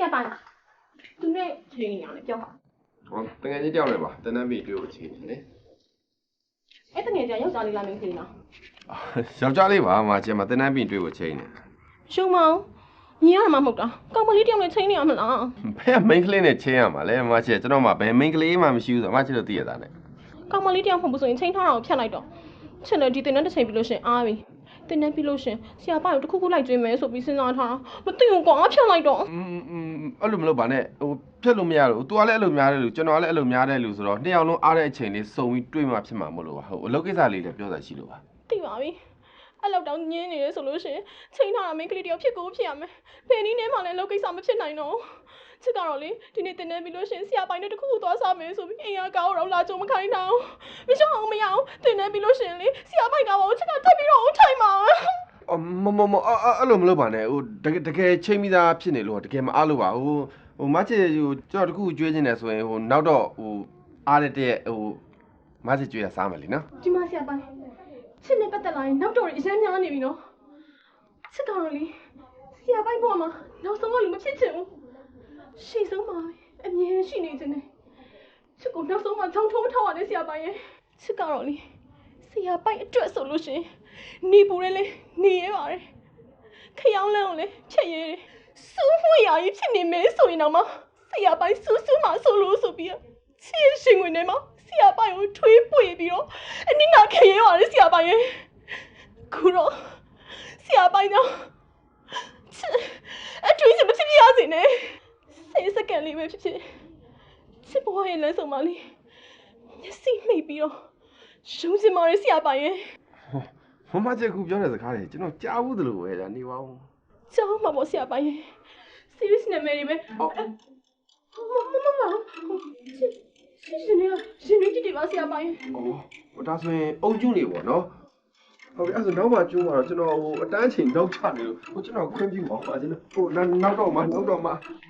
ဆရာပိုင်သူနဲ့ချိန်နေရတယ်ပြောပါဟောတကယ်ကြီးတယောက်လည်းပါတန်းတန်းပြီးတွေ့ကိုချင်းနေလေအဲ့တငယ်ကျယောက်ျားလေးလားမင်းကလေးလားယောက်ျားလေးပါအမချင်းမတန်းတန်းပြီးတွေ့ကိုချင်းနေရှုံမောင်ညီရမှာမဟုတ်တာကောင်မလေးတယောက်နဲ့ချိန်နေရမလားဘယ်မိန်းကလေးနဲ့ချင်းရမှာလဲအမချင်းကျွန်တော်မှဘယ်မိန်းကလေးမှမရှိဘူးဆိုအမချင်းတို့သိရတာနဲ့ကောင်မလေးတယောက်မဟုတ်ဘူးဆိုရင်ချိန်ထားတာကိုဖြတ်လိုက်တော့ချင်တယ်ဒီတင်တဲ့တစ်ချိန်ပြီးလို့ရှရင်အားပြီ တင်တဲ့ပြီးလို့ရှရင်ဆရာပိုင်ကိုတစ်ခုခုလိုက်ကျွေးမယ်ဆိုပြီးစဉ်းစားထားတာမသိဘူးကွာဖြတ်လိုက်တော့ อืมอืมအဲ့လိုမလုပ်ပါနဲ့ဟိုဖြတ်လို့မရဘူး तू ကလည်းအဲ့လိုများတယ်လို့ကျွန်တော်ကလည်းအဲ့လိုများတယ်လို့ဆိုတော့နှစ်ယောက်လုံးအားတဲ့အချိန်လေးစုံပြီးတွေ့မှဖြစ်မှာမလို့ပါဟုတ်အလုပ်ကိစ္စလေးလည်းပြောတာရှိလို့ပါ သိပါပြီအဲ့လောက်တောင်ညင်းနေရဆိုလို့ရှရင်ချိန်ထားတာမင်းကလေးတယောက်ဖြစ်ကိုဖြစ်ရမယ်ဘယ်နည်းနဲ့မှလည်းလောက်ကိစ္စမဖြစ်နိုင်တော့ချစ်ကတော့လေဒီနေ့တင်နေပြီလို့ရှရင်ဆရာပိုင်နဲ့တစ်ခုခုသွားစားမယ်ဆိုပြီးအိမ်ကကောင်းတော့လာကြုံမခိုင်းတော့မရှောင်းအောင်မရအောင်တင်နေပြီလို့ရှရင်လေဆရာပိုင်ကဘာကိုချစ် မမမအဲ့အဲ့လိုမလုပ်ပါနဲ့ဟိုတကယ်တကယ်ချိန်ပြီးသားဖြစ်နေလို့တကယ်မအားလို့ပါဟိုဟိုမချစ်ဟိုကျွန်တော်တခုကျွေးနေတယ်ဆိုရင်ဟိုနောက်တော့ဟိုအားတဲ့တဲ့ဟိုမချစ်ကျွေးရစားမယ်လीနော်ဒီမှာဆရာပိုင်ချစ်နဲ့ပတ်သက်လာရင်နောက်တော့အရင်များနေပြီနော်ချစ်ကတော့လေဆရာပိုင်ပေါ်မှာနောက်ဆုံးကလူမဖြစ်ချင်ဘူးရှေ့ဆုံးမှာပဲအမြဲရှိနေခြင်းနဲ့ချစ်ကိုနောက်ဆုံးမှာချောင်းထုံးမထောက်ရတဲ့ဆရာပိုင်ရဲ့ချစ်ကတော့လေဆရာပိုင်အတွက်ဆိုလို့ရှ ရင်နေပူရဲလေနေရပါတယ်ခရောင်းလန်းကိုလေဖြတ်ရဲတယ်စူးမွေရာကြီးဖြစ်နေမယ်ဆိုရင်တော့မှဆရာပိုင်စူးစူးမှဆိုလို့ဆိုပြီးတော့ချစ်ရှင်ဝင်နေမှာဆရာပိုင်ကိုထွေးပွေပြီးတော့အနစ်နာခရဲပါတယ်ဆရာပိုင်ရဲ့ခုတော့ဆရာပိုင်တော့ချစ်အထွေးစမဖြစ်ပြရစီနဲ့စေစကန်လေးပဲဖြစ်ဖြစ်ချစ်ဘွားရဲ့လမ်းဆုံးမလေးမျက်စိမှိတ်ပြီးတော့ရှုံးစင်မာရဲ့ဆရာပိုင်ရဲ့ ဟိုမချစ်ခုပြောတဲ့စကားတွေကျွန်တော်ကြားဘူးသလိုပဲဒါနေပါဦးကျောင်းမှာပေါ့ဆရာပိုင်ရဲ့ serious နာမည်တွေပဲဟုတ်မမမမချစ်ချစ်ရှင်နေရှင်နေကြည့်တယ်ပါဆရာပိုင်ရဲ့အော်ဟိုဒါဆိုရင်အုံကျူးနေပေါ့နော်ဟုတ်ပြီအဲ့ဆိုနောက်မှကျိုးမှာတော့ကျွန်တော်ဟိုအတန်းချိန်နောက်ချနေလို့ဟိုကျွန်တော်ခွင့်ပြုပါဦးပါကျွန်တော်ဟိုနောက်တော့မှနောက်တော့မှဆရာပို